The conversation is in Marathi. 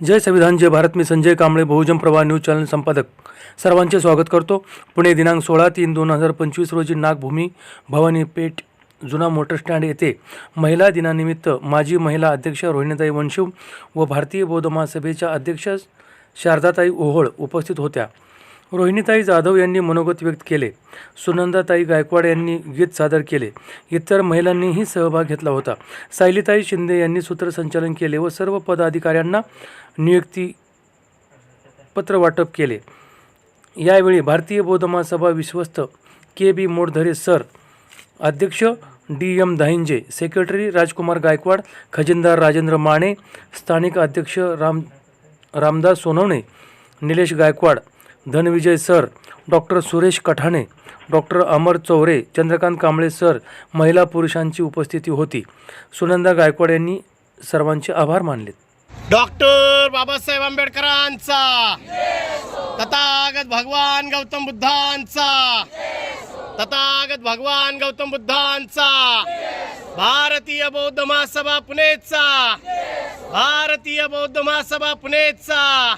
जय संविधान जय भारत मी संजय कांबळे बहुजन प्रवाह न्यूज चॅनल संपादक. सर्वांचे स्वागत करतो. पुणे दिनांक सोळा तीन दोन हजार पंचवीस रोजी नागभूमी भवानी पेठ जुना मोटर स्टँड येथे महिला दिनानिमित्त माजी महिला अध्यक्ष रोहिणीताई वंशू व भारतीय बौद्ध महासभेच्या अध्यक्ष शारदाताई ओहोळ उपस्थित होत्या. रोहिणीताई जाधव यांनी मनोगत व्यक्त केले. सुनंदाताई गायकवाड यांनी गीत सादर केले. इतर महिलांनीही सहभाग घेतला होता. सायलीताई शिंदे यांनी सूत्रसंचालन केले व सर्व पदाधिकाऱ्यांना नियुक्ती पत्र वाटप केले. यावेळी भारतीय बौद्ध महासभा विश्वस्त के बी मोडधरे सर अध्यक्ष D M Dahinje secretary Rajkumar Gaikwad खजिनदार Rajendra Mane स्थानिक अध्यक्ष Ram Ramdas Sonawane Nilesh Gaikwad Dhanvijay sir doctor Suresh Kathane doctor Amar Chaure Chandrakant Kamble sir महिला पुरुषांची उपस्थिती होती. सुनंदा गायकवाड यांनी सर्वांचे आभार मानले डॉक्टर बाबासाहेब आंबेडकरांचा. तथागत भगवान गौतम बुद्धांचा. तथागत भगवान गौतम बुद्धांचा. भारतीय बौद्ध महासभा पुणेचा. भारतीय बौद्ध महासभा पुणेचा.